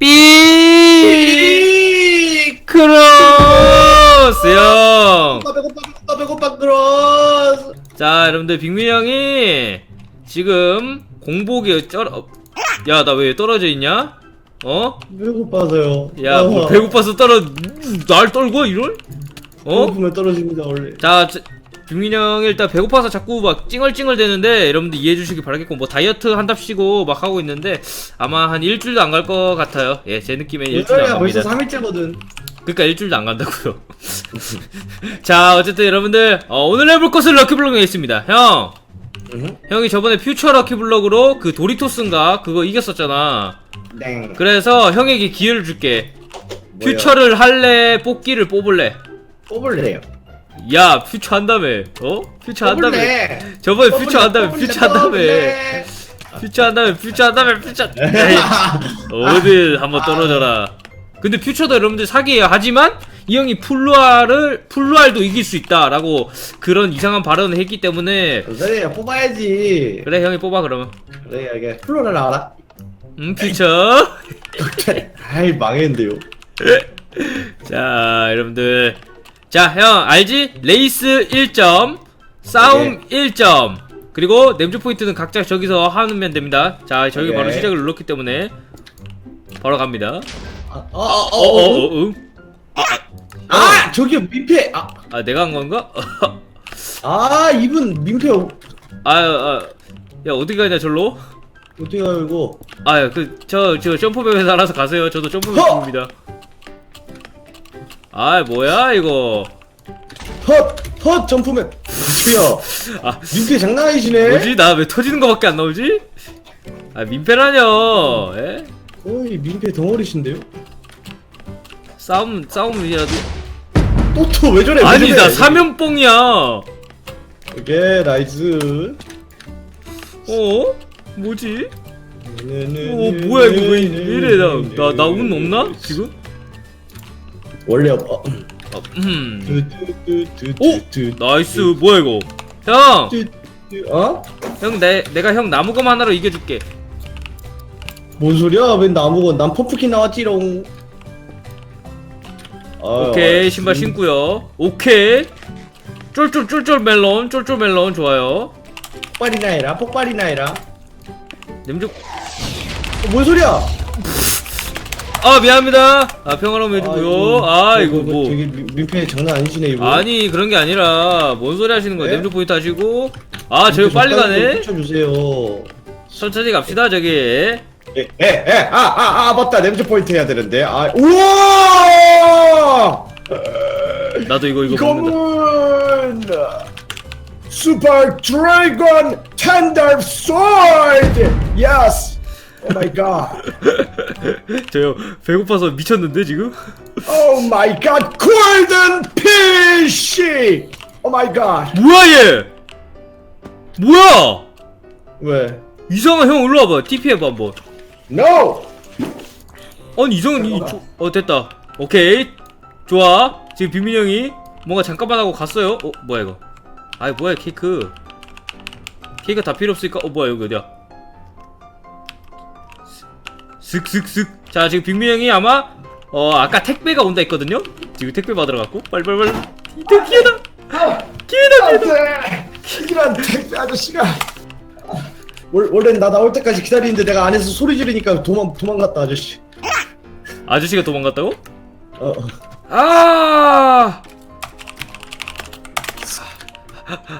삐 크로스 형. 배고파 배고파 그럼 자 여러분들 빅민 형이 지금 공복이 쩔어. 야 나 왜 떨어져 있냐? 어? 배고파서요 야뭐 어. 배고파서 떨어 날 떨고 이럴? 어? 배고프면 떨어집니다 원래 자, 저- 빅민 형이 일단 배고파서 자꾸 막 찡얼찡얼 되는데 여러분들 이해해 주시기 바라겠고 뭐 다이어트 한답시고 막 하고 있는데 아마 한 일주일도 안 갈 것 같아요. 예, 제 느낌에 일주일 안 일주일이야 벌써 갑니다. 3일째거든 그러니까 일주일도 안 간다고요. 자, 어쨌든 여러분들 어, 오늘 해볼 것은 럭키블럭에 있습니다. 형, 형이 저번에 퓨처 럭키블럭으로 그 도리토스인가 그거 이겼었잖아. 땡 그래서 형에게 기회를 줄게. 뭐요? 퓨처를 할래, 뽑기를 뽑을래. 뽑을래요 야, 퓨처 한다며. 어? 퓨처 한다며. 저번에 퓨처 한다며 퓨처 한다며. 퓨처 한다며 퓨처 한다며 퓨처. 에이, 어딜 한번 떨어져라. 근데 퓨처도 여러분들 사기예요. 하지만 이 형이 플루알을 플루알도 이길 수 있다라고 그런 이상한 발언을 했기 때문에. 그래 뽑아야지. 그래 형이 뽑아 그러면. 그래 이게 플로를 나와라. 음 퓨처. 아이 망했는데요. 자 여러분들 자 형 알지? 레이스 1점 싸움 1점 그리고 냄새 포인트는 각자 저기서 하면 됩니다 자 바로 오케이. 시작을 눌렀기 때문에 바로 갑니다 아어어 어 어 어어 응? 아 저기요 민폐 아, 아 내가 한 건가? 아 이분 민폐 어- 아야 어디 가냐 절로? 어떻게 가요 이거 아그 저 저 점프맵에서 알아서 가세요 저도 점프맵 허! 중입니다 아 뭐야 이거. 헛 헛 점프맨. 어떻게요 아. 민폐 장난 아니시네. 뭐지? 나 왜 터지는 거밖에 안 나오지? 아 민폐라뇨. 에? 거의 민폐 덩어리신데요? 싸움 싸움이라도? 또또 왜 저래 왜 아니 저래? 나 사면뽕이야. 오케이 나이스. 어? 뭐지? 어어 뭐야 이거 왜, 왜 이래? 나나운 없나 지금? 원래 어 어, 음. 뚜뚜뚜뚜뚜 나이스. 뭐야 이거? 형! 어? 형 내, 내가 형 나무검 하나로 이겨줄게. 뭔 소리야? 웬 나무건 난 퍼프킨 나왔지롱. 아, 오케이 신발 신고요. 오케이. 쫄쫄쫄쫄 멜론 쫄쫄 멜론 좋아요. 폭발이나 해라 폭발이나 해라. 냄새 어, 뭔 소리야? 아 미안합니다. 아 평화로움 해주고요. 아 저, 이거 저, 뭐 저기 민- 민폐 장난 아니시네 이거 아니 그런 게 아니라 뭔 소리 하시는 거예요? 네? 냄새 포인트 하시고. 아 저기 빨리 가네. 붙여주세요. 천천히 갑시다 저기. 에에아아아 맞다. 냄새 포인트 해야 되는데. 아 우와! 나도 이거 이거 먹는다. 슈퍼 드래곤 텐더 소드 예스 오 마이 갓 저요 배고파서 미쳤는데 지금? 오 마이 갓 골든 피쉬 오 마이 갓 뭐야 얘? 뭐야? 왜? 이상한 형 일로 와봐. TP 해봐 한번. No! 아니 이상한 이 조- 어 됐다. 오케이. 좋아. 지금 빅민 형이 뭔가 잠깐만 하고 갔어요. 어 뭐야 이거? 아이 뭐야 케이크? 케이크 다 필요 없으니까 어 뭐야 여기 어디야 슥슥슥. 자 지금 빅민 형이 아마 어 아까 택배가 온다 했거든요? 지금 택배 받으러 갔고 빨리빨리 빨리 이때 기회다! 기회다 기회다! 안돼 키기란 택배 아저씨가 원- 원래 나 나올 때까지 기다리는데 내가 안에서 소리 지르니까 도망 도망갔다 아저씨. 아저씨가 도망갔다고? 어, 어. 아!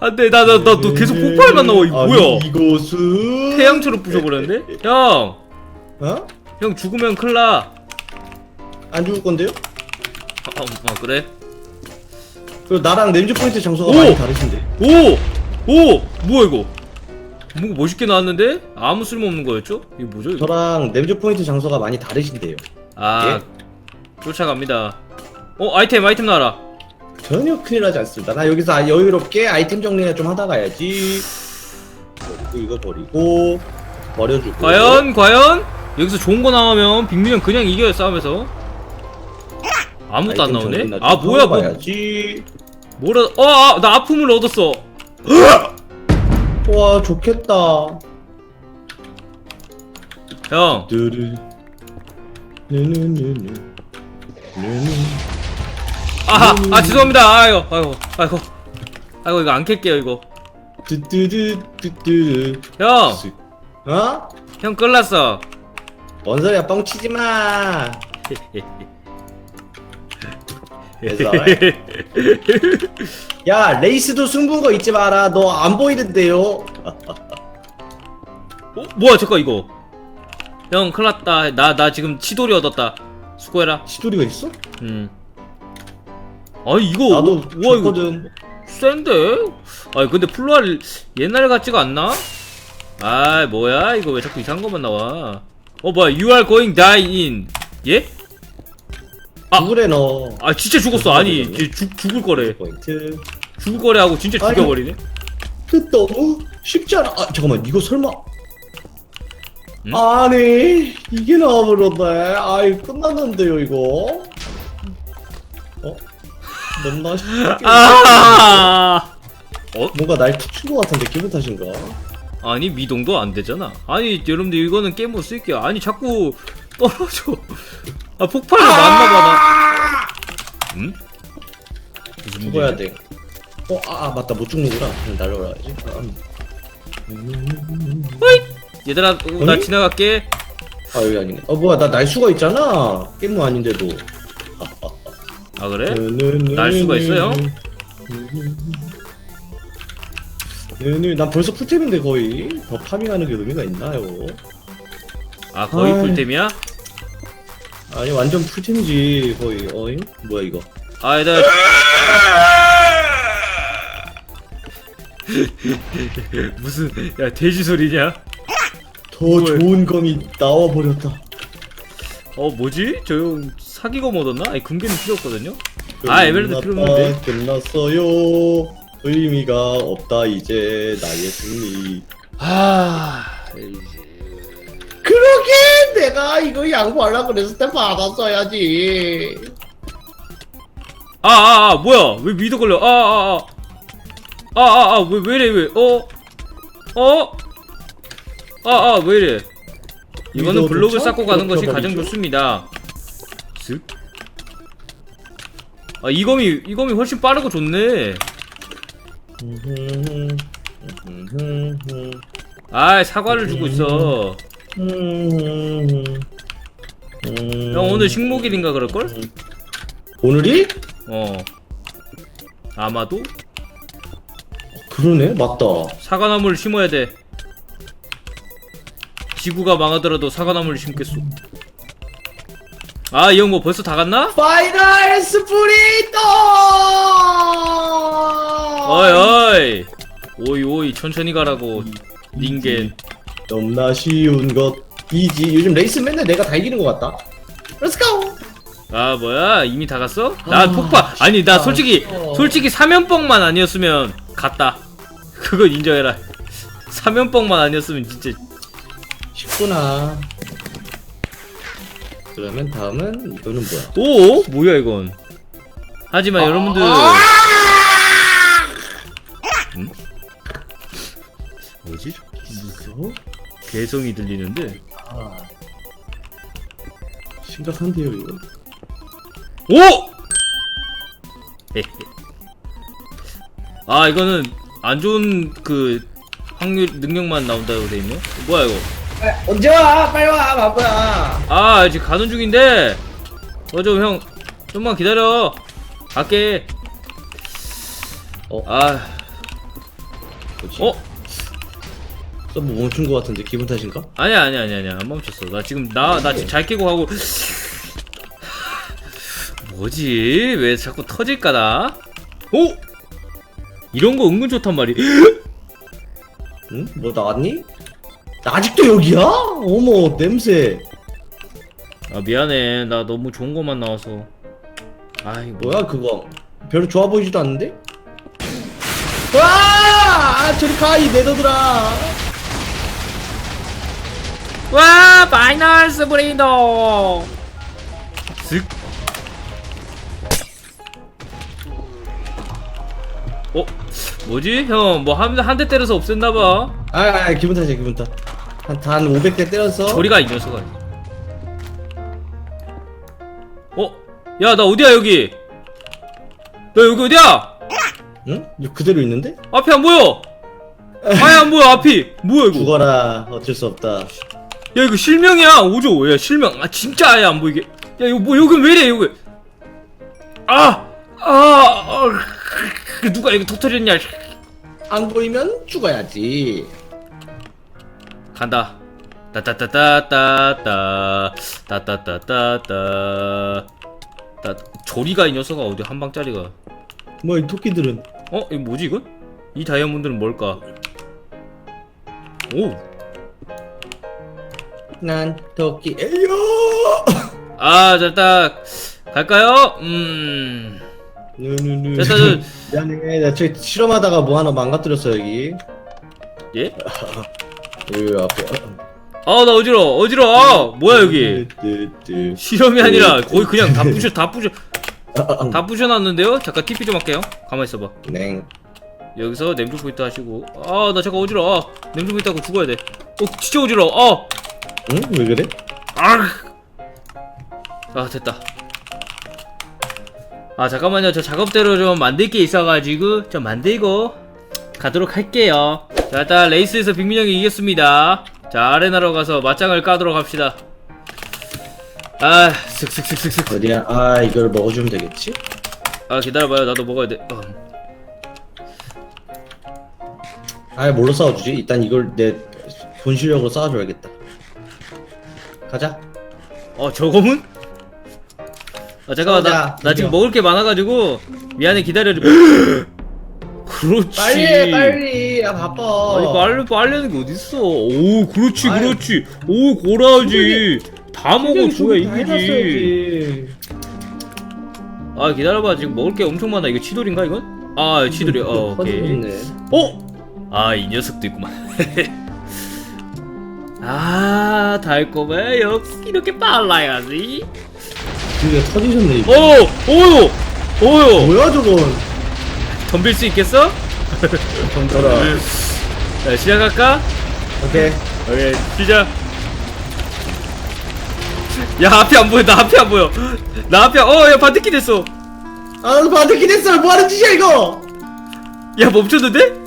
안돼 나 나 나 너 계속 폭발만 나와 이거 아니, 뭐야? 이곳은 태양처럼 부셔버렸는데? 형! 어? 형 죽으면 큰일 나 안 죽을 건데요? 아, 아 그래? 그리고 나랑 냄새 포인트 장소가 오! 많이 다르신데 오! 오! 뭐야 이거 뭔가 멋있게 나왔는데? 아무 쓸모없는 거였죠? 이거 뭐죠 이거? 저랑 냄새 포인트 장소가 많이 다르신데요 아 쫓아갑니다 어 아이템 아이템 나와라 전혀 큰일 나지 않습니다 나 여기서 아- 여유롭게 아이템 정리나 좀 하다 가야지 버리고 이거 버리고 버려주고 과연 과연? 여기서 좋은 거 나오면 빅민형 그냥 이겨요 싸움에서. 아무것도 안 나오네? 아 뭐야 뭐? 가야지. 뭐라 어나 아픔을 얻었어. 와 좋겠다. 형. 누누누누. 누누. 아하 아 죄송합니다. 아이고 아이고 아이고. 아이고 이거 안 캘게요 이거. 뚜뚜뚜 뚜뚜. 형. 어? 형 끌났어 뭔 소리야 뻥치지 마. 그래서 야 레이스도 승부인 거 잊지 마라. 너 안 보이는데요. 어? 뭐야 잠깐 이거 형 큰일났다 나 나 지금 치돌이 얻었다 수고해라 시돌이가 있어? 음 아니 이거 나도 와 이거 줬거든. 센데? 아니 근데 플로알 옛날 같지가 않나? 아 뭐야 이거 왜 자꾸 이상한 것만 나와 어 뭐야 You are going die in 예? 아. 누구래 너? 아 진짜 죽었어 아니 죽, 죽을 거래 포인트. 죽을 거래 하고 진짜 아니. 죽여버리네 그 너무 쉽지 않아. 아 잠깐만 이거 설마? 응? 아니 이게 나와버렸네. 아이 끝났는데요 이거. 어? 너무나 쉽게. 아 어? 뭔가 날 툭친 것 같은데 기분 탓인가? 아니 미동도 안 되잖아 아니 여러분들 이거는 게임 못 쓸게요 아니 자꾸 떨어져 아 폭발을 맞나봐 나 응? 무슨 죽어야? 돼. 어, 아, 아 맞다 못 죽는구나. 그냥 날려가야지. 아, 음. 얘들아 어, 나 아니? 지나갈게 아 여기 아니네. 어 뭐야 나 날 수가 있잖아. 게임 아닌데도. 아 그래? 날날 수가 있어요? 난 벌써 풀템인데 거의 더 파밍하는 게 의미가 있나요? 아 거의 아이. 풀템이야? 아니 완전 풀템이지 거의 어이 뭐야 이거 아 얘들아 무슨 야 돼지 소리냐? 더 뭐야? 좋은 검이 나와 버렸다. 어 뭐지? 저 형 사기검 얻었나? 아니 금괴는 필요 없거든요? 아, 에메랄드 필요 없는데? 끝났어요. 의미가 없다 이제 나의 승리. 아 그러게 내가 이거 양보하려고 그랬을 때 받았어야지. 아아아 아, 뭐야 왜 미드 걸려 아아아 아아아 왜 왜래 왜 어? 어? 아아 왜이래 이거는 블록을? 쌓고 가는 것이 가장. 좋습니다 쓱. 아 이검이 이검이 훨씬 빠르고 좋네 아 사과를 주고 있어 형 오늘 식목일인가 그럴걸? 오늘이? 어 아마도 그러네 맞다. 사과나무를 심어야 돼 지구가 망하더라도 사과나무를 심겠소 아이 형 뭐 벌써 다 갔나? 파이널 스프리터! 천천히 가라고 닌겐 너무나 쉬운 것이지. 요즘 레이스 맨날 내가 다 이기는 것 같다. Let's go! 아 뭐야 이미 다 갔어? 나 아, 폭발 아니 나. 솔직히 어. 솔직히 사면뻥만 아니었으면 갔다 그거 인정해라 사면뻥만 아니었으면 진짜 쉽구나. 그러면 다음은 이거는 뭐야? 오 뭐야 이건 하지만 여러분들 뭐지? 무서워? 개성이 들리는데 아. 심각한데요 이거. 오! 아 이거는 안 좋은 그 확률 능력만 나온다고 돼 있네. 뭐야 이거? 언제 와? 빨리 와, 바보야. 아 지금 가는 중인데. 어좀 형 좀만 기다려. 갈게. 어? 아 뭐지? 어? 서브 멈춘 것 같은데 기분 탓인가? 아니야 아니야 아니야 아니야 안 멈췄어. 나 지금 나 나 지금 잘 끼고 가고. 뭐지? 왜 자꾸 터질까 나? 오! 이런 거 은근 좋단 말이. 응? 뭐 나왔니? 나 아직도 여기야? 어머 냄새. 아 미안해 나 너무 좋은 것만 나와서 아이 뭐 뭐야 그거? 별로 좋아 보이지도 않는데? 와! 아, 저리 가, 이 내더들아. 와 파이널 스브레이더 슥 어? 뭐지? 형 뭐 한 한 대 때려서 없앴나봐 아, 아, 기분 탓이야, 기분 탓. 한, 단 500대 때려서. 저리가 이 녀석아 어? 야 나 어디야 여기 너 여기 어디야 응? 이거 그대로 있는데? 앞이 안 보여 아예 안 보여 앞이 뭐야 이거 죽어라 어쩔 수 없다 야 이거 실명이야. 오조 야 실명. 아 진짜 아예 안 보이게. 야 이거 뭐 여기 왜 이래 여기? 아아! 아, 그, 누가 이거 터뜨렸냐. 안 보이면 죽어야지. 간다. 따따따따따따. 따따따따따. 따 조리가 이 녀석아 어디 한 방짜리가. 뭐이 토끼들은? 어? 이거 뭐지 이건? 이 다이아몬드는 뭘까? 오 난 토끼예요 아, 자, 딱 갈까요? 음. 누누누 됐다, 됐다. 미안해 나 저기 실험하다가 뭐 하나 망가뜨렸어 여기 예? 여기 앞에 아, 나 어지러워, 어지러워. 아, 뭐야 여기? 뜨뜨뜨. 실험이 아니라 거의 그냥 다 부셔, 다 부셔, 아, 다 부셔놨는데요? 잠깐 TP 좀 할게요. 가만 있어봐. 냉 여기서 냄새 포인트 하시고. 아, 나 잠깐 어지러워. 아, 냄새 포인트 하고 죽어야 돼. 어, 진짜 어지러 워. 아, 응? 왜 그래? 아, 아 됐다. 아 잠깐만요. 저 작업대로 좀 만들 게 있어가지고 좀 만들고 가도록 할게요. 자 일단 레이스에서 빅민 형이 이겼습니다. 자 아레나로 가서 맞짱을 까도록 합시다. 아 슥슥슥슥슥. 어디야? 아 이걸 먹어주면 되겠지? 아 기다려봐요. 나도 먹어야 돼. 어. 아 뭘로 싸워주지? 일단 이걸 내 본실력으로 싸워줘야겠다 가자 어 저거문? 아 잠깐만 나, 자, 나 지금. 먹을 게 많아가지고 미안해 기다려줘. 그렇지. 빨리 해 빨리 야 바빠 아니 빨리 빨리 하는 게 어딨어 오 그렇지 아유. 그렇지 오 고라지 다 먹어줘야 이기지 아 기다려봐 지금 먹을 게 엄청 많아 이거 치돌인가 이건? 아 치돌이 어 오케이. 어? 아 이 녀석도 있구만 아 달콤해. 역시 이렇게 빨라야지. 이게 터지셨네 이거. 오오오. 오요 뭐야 저건? 덤빌 수 있겠어? 덤벼라. 자 시작할까? 오케이. 오케이 시작. 야 앞이 안 보여. 나 앞이 안 보여. 나 앞이 어야 반대키 됐어. 아 바둑이 됐어. 뭐하는 짓이야 이거? 야 멈췄는데?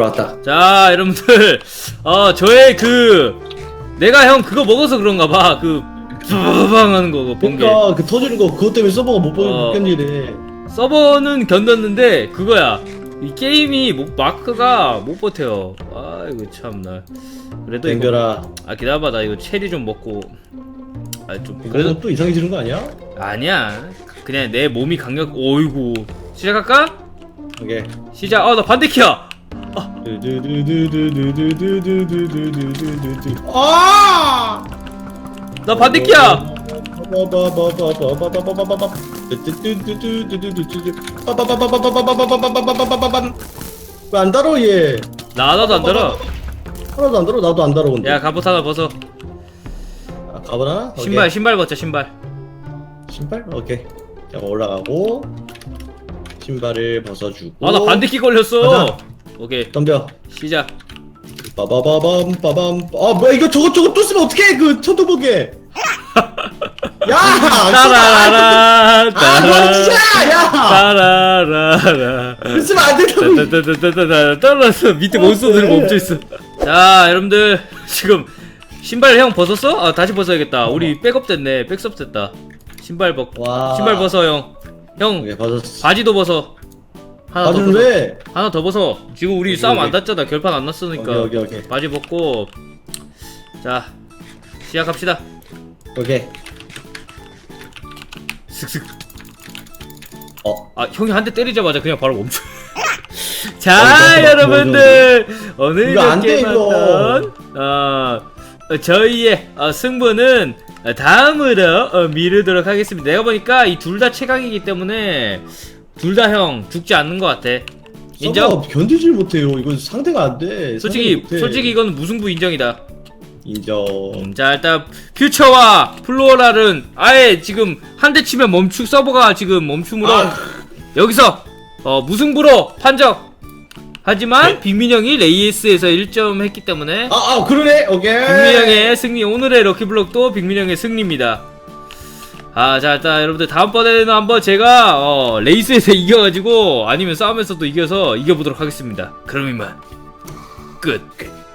들어왔다. 자 여러분들. 어 저의 그 내가 형 그거 먹어서 그런가 봐그 빵 하는 거 그거 번개. 그러니까 그 터지는 거 그것 때문에 서버가 못 보는 어. 못 견디네 서버는 견뎠는데 그거야. 이 게임이 뭐, 마크가 못 버텨요 아이고 참나. 그래도 이거 댕겨라. 아 기다려봐. 나 이거 체리 좀 먹고. 아좀 그래도 또 이상해지는 거 아니야? 아니야. 그냥 내 몸이 강력 어이구. 시작할까? 오케이. 시작. 아나 반대키야 아! 나 반대키야! 왜안 달어 얘? 나 하나도 안 들어. 하나도 안 달어 나도 안 달어 근데. 야, 갑옷 하나 벗어. 아, 가보라. 오케이. 신발, 벗자, 신발. 신발? 오케이. 자 올라가고 신발을 벗어주고. 아, 나 반대키 걸렸어. 가자. 오케이. 덤벼. 시작. 빠바바밤 빠밤. 아 뭐야 이거 저거 저거 또 쓰면 어떡해 그 천도복에. 야 따라라라 아 뭐야 진짜 야. 따라라라. 쓰면 안 된다고. 따따따따따 떨어졌어 밑에 몬스터들이 네. 멈춰있어. 자 여러분들 지금 신발 형 벗었어? 아 다시 벗어야겠다. 우리 백업 됐네. 백섭 됐다. 신발 벗 와. 신발 벗어 형형 오케이 벗었어. 바지도 벗어 하나 더 바지는 벗어 왜? 하나 더 벗어 지금 우리 오케이, 싸움 안 오케이. 났잖아. 결판 안 났으니까. 오케이 오케이 오케이. 바지 벗고. 자 시작합시다. 오케이. 슥슥. 어. 아 형이 한 대 때리자마자 그냥 바로 멈춰. 어, 자 이거 여러분들. 오늘 이거 안 돼, 이렇게 이거. 봤던 어, 어, 저희의 어, 승부는 어, 다음으로 어, 미루도록 하겠습니다. 내가 보니까 이 둘 다 최강이기 때문에 둘 다 형 죽지 않는 것 같아. 인정? 견디질 못해요. 이건 상대가 안 돼. 솔직히 솔직히 이거는 무승부 인정이다. 인정. 음, 자 일단 퓨처와 플로어랄은 아예 지금 한 대 치면 멈추 서버가 지금 멈춤으로 아. 여기서 어, 무승부로 판정. 하지만 빅민 형이 레이스에서 1점 했기 때문에 아, 아, 그러네. 오케이. 빅민 형의 승리 오늘의 럭키블럭도 빅민 형의 승리입니다 아, 자, 일단 여러분들 다음번에는 한번 제가 어, 레이스에서 이겨가지고 아니면 싸움에서도 이겨서 이겨보도록 하겠습니다. 그럼 이만 끝.